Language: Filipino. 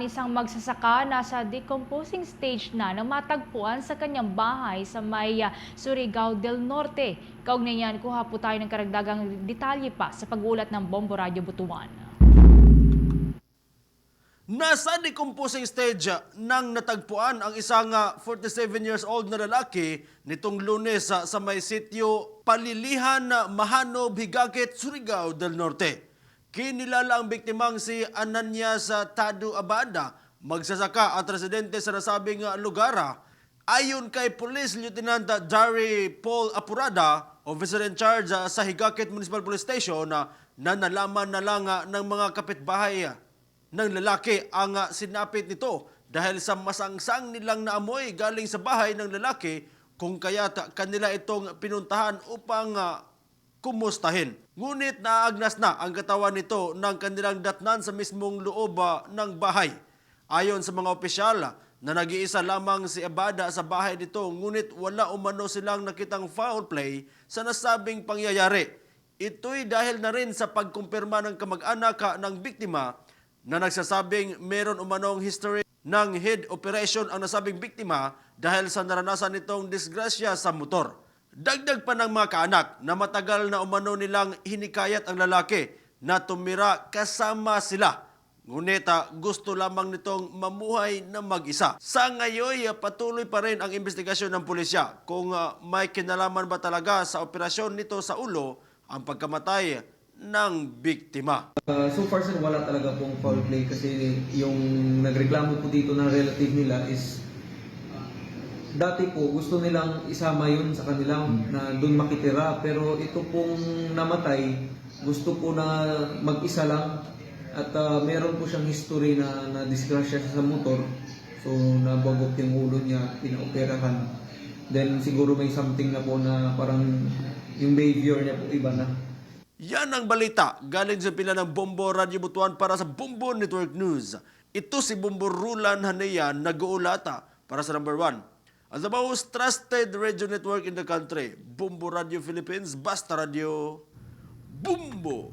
Isang magsasaka nasa decomposing stage na nang matagpuan sa kanyang bahay sa may ah, Surigao del Norte. Kaugnay niyan, kuha po tayo ng karagdagang detalye pa sa pag-ulat ng Bombo Radio Butuan. Nasa decomposing stage nang natagpuan ang isang ah, 47 years old na lalaki nitong lunes ah, sa may sityo Palilihan, ah, Mahano, Higakit, Surigao del Norte. Kinilala ang biktimang si Ananias Tadu Abada, magsasaka at residente sa nasabing lugar. Ayon kay Police Lieutenant Jerry Paul Apurada, officer in charge sa Higakit Municipal Police Station, na nalaman na lang ah, ng mga kapitbahay ah, ng lalaki ang ah, sinapit nito dahil sa masangsang nilang naamoy galing sa bahay ng lalaki kung kaya't kanila itong pinuntahan upang kumustahin. Ngunit naagnas na ang katawan nito ng kanilang datnan sa mismong loob ah, ng bahay. Ayon sa mga opisyal, ah, na nag-iisa lamang si Abada sa bahay nito ngunit wala umano silang nakitang foul play sa nasabing pangyayari. Ito'y dahil na rin sa pagkumpirma ng kamag-anak ah, ng biktima na nagsasabing meron umanong history ng head operation ang nasabing biktima dahil sa naranasan nitong disgrasya sa motor. Dagdag pa ng mga kaanak na matagal na umano nilang hinikayat ang lalaki na tumira kasama sila. Ngunit ah, gusto lamang nitong mamuhay na mag-isa. Sa ngayon, ah, patuloy pa rin ang investigasyon ng pulisya kung ah, may kinalaman ba talaga sa operasyon nito sa ulo ang pagkamatay ng biktima. Uh, so far sir, wala talaga pong foul play kasi yung nagreklamo po dito ng relative nila is Dati po, gusto nilang isama yun sa kanilang hmm. na doon makitira. Pero ito pong namatay, gusto po na mag-isa lang. At uh, meron po siyang history na na-disgrasya siya sa motor. So, nabagok yung ulo niya, pinaoperahan. Then, siguro may something na po na parang yung behavior niya po iba na. Yan ang balita galing sa pila ng Bombo Radio Butuan para sa Bombo Network News. Ito si Bombo Rulan Haneyan nag-uulata para sa number 1. As the most trusted radio network in the country, Bumbo Radio Philippines, Basta Radio, Bumbo!